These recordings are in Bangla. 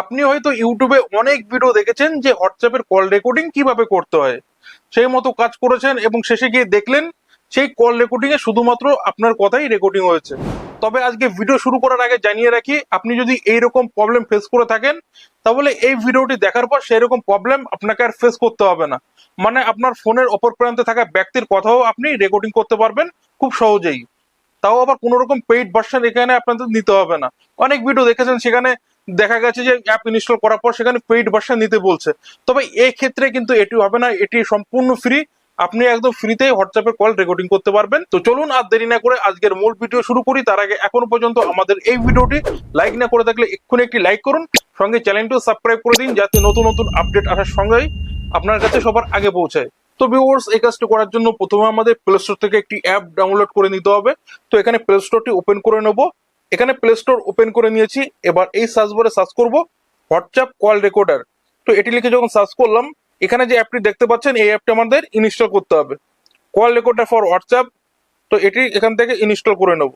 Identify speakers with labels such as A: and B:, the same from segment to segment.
A: আপনি হয়তো ইউটিউবে অনেক ভিডিও দেখেছেন যে হোয়াটসঅ্যাপের কল রেকর্ডিং কীভাবে করতে হয়। সেই মতো কাজ করেছেন এবং শেষে গিয়ে দেখলেন সেই কল রেকর্ডিং এ শুধুমাত্র আপনার কথাই রেকর্ডিং হয়েছে। তবে আজকে ভিডিও শুরু করার আগে জানিয়ে রাখি, আপনি যদি এইরকম প্রবলেম ফেস করে থাকেন, তাহলে এই ভিডিওটি দেখার পর সেই রকম প্রবলেম আপনাকে আর ফেস করতে হবে না। মানে আপনার ফোনের অপর প্রান্তে থাকা ব্যক্তির কথাও আপনি রেকর্ডিং করতে পারবেন খুব সহজেই। তাও আবার কোনো রকম পেইড ভার্সন এখানে আপনাদের নিতে হবে না। অনেক ভিডিও দেখেছেন সেখানে দেখা গেছে যে অ্যাপ ইনস্টল করার পর সেখানে পেইড ভার্সন নিতে বলছে। তবে এই ক্ষেত্রে কিন্তু এটি হবে না, এটি সম্পূর্ণ ফ্রি আপনি একদম ফ্রিতেই হোয়াটসঅ্যাপে কল রেকর্ডিং করতে পারবেন। তো চলুন আর দেরি না করে আজকের মূল ভিডিও শুরু করি। তার আগে এখনও পর্যন্ত আমাদের এই ভিডিওটি লাইক না করে থাকলে এক্ষুনি একটি লাইক করুন। সঙ্গে চ্যানেলটিও সাবস্ক্রাইব করে দিন যাতে নতুন নতুন আপডেট আসার সঙ্গেই আপনার কাছে সবার আগে পৌঁছায়। তো ভিউয়ার্স এই কাজটি করার জন্য প্রথমে আমাদের প্লে স্টোর থেকে একটি অ্যাপ ডাউনলোড করে নিতে হবে। তো এখানে প্লে স্টোরটি ওপেন করে নেব। এখানে প্লে স্টোর ওপেন করে নিয়েছি। এবার এই সার্চ বারে সার্চ করব হোয়াটসঅ্যাপ কল রেকর্ডার তো এটি লিখে যখন সার্চ করলাম, এখানে যে অ্যাপটি দেখতে পাচ্ছেন, এই অ্যাপটি আমাদের ইনস্টল করতে হবে। কল রেকর্ডার ফর হোয়াটসঅ্যাপ তো এটি এখান থেকে ইনস্টল করে নেব।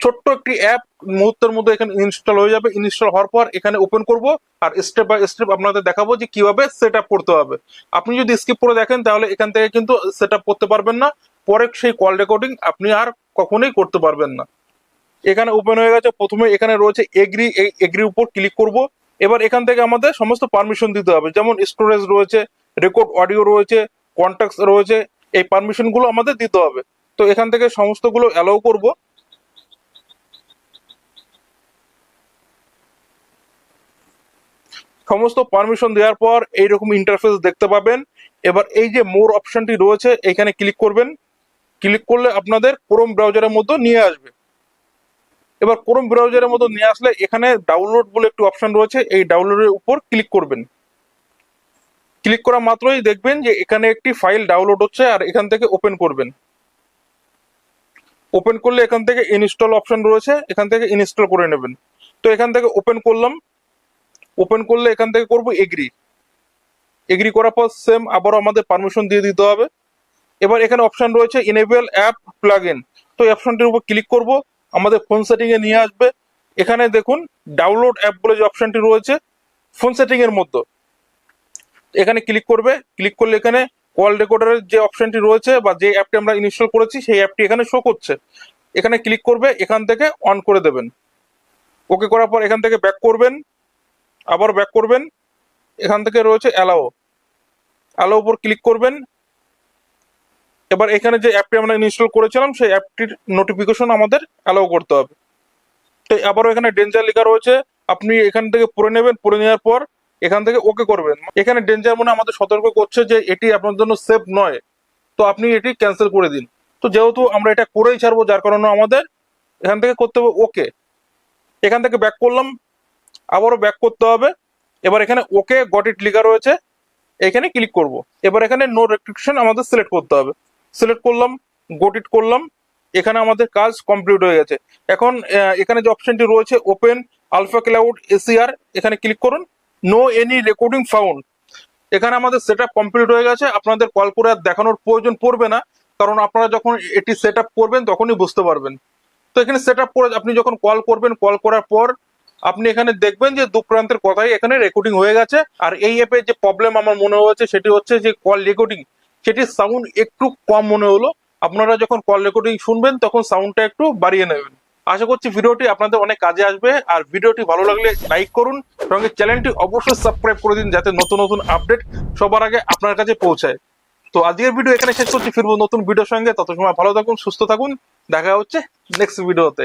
A: ছোট্ট একটি অ্যাপ মুহূর্তের মধ্যে এখানে ইনস্টল হয়ে যাবে। ইনস্টল হওয়ার পর এখানে ওপেন করব আর স্টেপ বাই স্টেপ আপনাদের দেখাবো যে কীভাবে সেট করতে হবে। আপনি যদি স্কিপ করে দেখেন, তাহলে এখান থেকে কিন্তু সেট করতে পারবেন না। পরে সেই কল রেকর্ডিং আপনি আর কখনোই করতে পারবেন না। এখানে ওপেন হয়ে গেছে। প্রথমে এখানে রয়েছে এগ্রি এই এগ্রির উপর ক্লিক করব। এবার এখান থেকে আমাদের সমস্ত পারমিশন দিতে হবে। যেমন স্টোরেজ রয়েছে রেকর্ড অডিও রয়েছে কন্ট্যাক্ট রয়েছে, এই পারমিশনগুলো আমাদের দিতে হবে। তো এখান থেকে সমস্তগুলো অ্যালাউ করব। সমস্ত পারমিশন দেওয়ার পর এইরকম ইন্টারফেস দেখতে পাবেন। এবার এই যে মোর অপশনটি রয়েছে, এখানে ক্লিক করবেন। ক্লিক করলে আপনাদের ক্রোম ব্রাউজারের মধ্যে নিয়ে আসবে। এবার ক্রোম ব্রাউজারের মতো নিয়ে আসলে এখানে ডাউনলোড বলে একটি অপশন রয়েছে, এই ডাউনলোডের উপর ক্লিক করবেন। ক্লিক করা মাত্রই দেখবেন যে এখানে একটি ফাইল ডাউনলোড হচ্ছে আর এখান থেকে ওপেন করবেন। ওপেন করলে এখান থেকে ইনস্টল অপশন রয়েছে, এখান থেকে ইনস্টল করে নেবেন। তো এখান থেকে ওপেন করলাম। ওপেন করলে এখান থেকে করব এগ্রি এগ্রি করার পর সেম আবারও আমাদের পারমিশন দিয়ে দিতে হবে। এবার এখানে অপশন রয়েছে ইনেবল অ্যাপ প্লাগইন তো এই অপশনটির উপর ক্লিক করব। আমাদের ফোন সেটিং এ নিয়ে আসবে। এখানে দেখুন ডাউনলোড অ্যাপ বলে যে অপশনটি রয়েছে ফোন সেটিং এর মধ্যে। এখানে ক্লিক করবে ক্লিক করলে এখানে কল রেকর্ডারের যে অপশনটি রয়েছে বা যে অ্যাপটি আমরা ইনস্টল করেছি, সেই অ্যাপটি এখানে শো করছে। এখানে ক্লিক করবে, এখান থেকে অন করে দেবেন। ওকে করার পর এখান থেকে ব্যাক করবেন, আবার ব্যাক করবেন। এখান থেকে রয়েছে অ্যালাও অ্যালাও উপর ক্লিক করবেন। এবার এখানে যে অ্যাপটি আমরা ইনস্টল করেছিলাম, সেই অ্যাপটির নোটিফিকেশন আমাদের অ্যালাউ করতে হবে। তো আবারও এখানে ডেঞ্জার লেখা রয়েছে। আপনি এখান থেকে পড়ে নেবেন, পড়ে নেওয়ার পর এখান থেকে ওকে করবেন। এখানে ডেঞ্জার মনে আমাদের সতর্ক করছে যে এটি আপনার জন্য সেফ নয়। তো আপনি এটি ক্যান্সেল করে দিন। তো যেহেতু আমরা এটা করেই ছাড়বো, যার কারণে আমাদের এখান থেকে করতে হবে ওকে এখান থেকে ব্যাক করলাম, আবারও ব্যাক করতে হবে। এবার এখানে ওকে গট ইট লেখা রয়েছে। এখানে ক্লিক করব। এবার এখানে নো রেস্ট্রিকশন আমাদের সিলেক্ট করতে হবে। সিলেক্ট করলাম গোট ইট করলাম, এখানে আমাদের কাজ কমপ্লিট হয়ে গেছে। এখন এখানে যে অপশনটি রয়েছে ওপেন আলফা ক্লাউড এসিআর এখানে ক্লিক করুন নো এনি রেকর্ডিং ফাউন্ড এখানে আমাদের সেট কমপ্লিট হয়ে গেছে, আপনাদের কল করে আর দেখানোর প্রয়োজন পড়বে না, কারণ আপনারা যখন এটি সেট করবেন, তখনই বুঝতে পারবেন। তো এখানে সেট আপ করে, আপনি যখন কল করবেন কল করার পর, আপনি এখানে দেখবেন যে দু প্রান্তের কথাই এখানে রেকর্ডিং হয়ে গেছে, আর এই অ্যাপে যে প্রবলেম আমার মনে হয়েছে, সেটি হচ্ছে যে কল রেকর্ডিং সেটির সাউন্ড একটু কম মনে হলো। আপনারা যখন কল রেকর্ডিং শুনবেন, তখন সাউন্ডটা একটু বাড়িয়ে নেবেন। আশা করছি ভিডিওটি আপনাদের অনেক কাজে আসবে। আর ভিডিওটি ভালো লাগলে লাইক করুন সঙ্গে চ্যানেলটি অবশ্যই সাবস্ক্রাইব করে দিন যাতে নতুন নতুন আপডেট সবার আগে আপনার কাছে পৌঁছায়। তো আজকের ভিডিও এখানে শেষ করছি। ফিরবো নতুন ভিডিওর সঙ্গে। তত সময় ভালো থাকুন, সুস্থ থাকুন। দেখা হচ্ছে নেক্সট ভিডিওতে